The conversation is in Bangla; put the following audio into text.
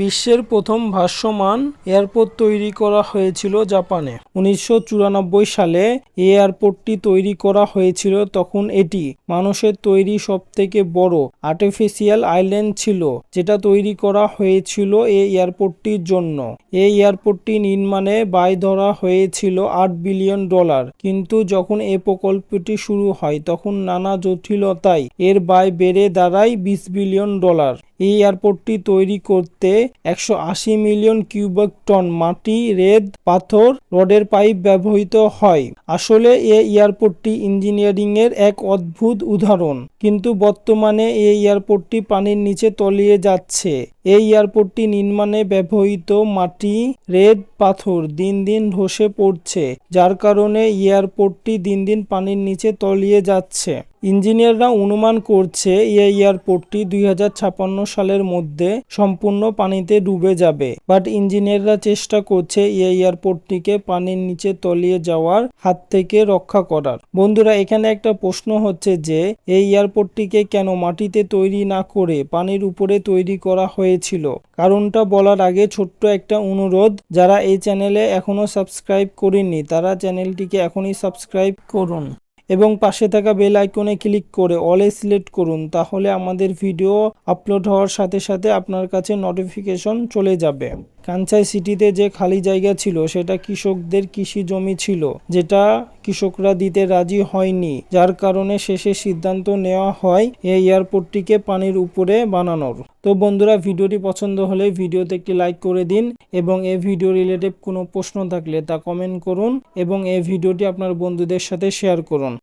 বিশ্বের প্রথম ভাসমান এয়ারপোর্ট তৈরি করা হয়েছিল জাপানে। উনিশশো চুরানব্বই সালে এই এয়ারপোর্টটি তৈরি করা হয়েছিল তখন এটি মানুষের তৈরি সবথেকে বড় আর্টিফিশিয়াল আইল্যান্ড ছিল, যেটা তৈরি করা হয়েছিল এই এয়ারপোর্টটির জন্য। এই এয়ারপোর্টটি নির্মাণে ব্যয় ধরা হয়েছিল আট বিলিয়ন ডলার। কিন্তু যখন এ প্রকল্পটি শুরু হয়, তখন নানা জটিলতায় এর ব্যয় বেড়ে দাঁড়ায় বিশ বিলিয়ন ডলার। এই এয়ারপোর্টটি তৈরি করতে একশো আশি মিলিয়ন কিউবিক টন মাটি, রেত, পাথর, রডের পাইপ ব্যবহৃত হয়। আসলে এ এয়ারপোর্টটি ইঞ্জিনিয়ারিংয়ের এক অদ্ভুত উদাহরণ। কিন্তু বর্তমানে এই এয়ারপোর্টটি পানির নিচে তলিয়ে যাচ্ছে। এই এয়ারপোর্টটি নির্মাণে ব্যবহৃত মাটি, রেত, পাথর দিন দিন ধসে পড়ছে, যার কারণে এয়ারপোর্টটি দিন দিন পানির নিচে তলিয়ে যাচ্ছে। ইঞ্জিনিয়াররা অনুমান করছে, এই এয়ারপোর্টটি দুই হাজার ছাপ্পান্ন সালের মধ্যে সম্পূর্ণ পানিতে ডুবে যাবে। বাট ইঞ্জিনিয়াররা চেষ্টা করছে এই এয়ারপোর্টটিকে পানির নিচে তলিয়ে যাওয়ার হাত থেকে রক্ষা করার। বন্ধুরা, এখানে একটা প্রশ্ন হচ্ছে যে, এই এয়ারপোর্টটিকে কেন মাটিতে তৈরি না করে পানির উপরে তৈরি করা হয়েছিল? কারণটা বলার আগে ছোট্ট একটা অনুরোধ, যারা এই চ্যানেলে এখনও সাবস্ক্রাইব করেননি, তারা চ্যানেলটিকে এখনই সাবস্ক্রাইব করুন এবং পাশে থাকা বেল আইকনে ক্লিক করে অলে সিলেক্ট করুন, তাহলে আমাদের ভিডিও আপলোড হওয়ার সাথে সাথে আপনার কাছে নোটিফিকেশন চলে যাবে। কাঞ্চাই সিটিতে যে খালি জায়গা ছিল, সেটা কৃষকদের কৃষি জমি ছিল, যেটা কৃষকরা দিতে রাজি হয়নি। যার কারণে শেষে সিদ্ধান্ত নেওয়া হয় এই এয়ারপোর্টটিকে পানির উপরে বানানোর। তো বন্ধুরা, ভিডিওটি পছন্দ হলে ভিডিওতে একটি লাইক করে দিন এবং এই ভিডিও রিলেটেড কোনো প্রশ্ন থাকলে তা কমেন্ট করুন এবং এই ভিডিওটি আপনার বন্ধুদের সাথে শেয়ার করুন।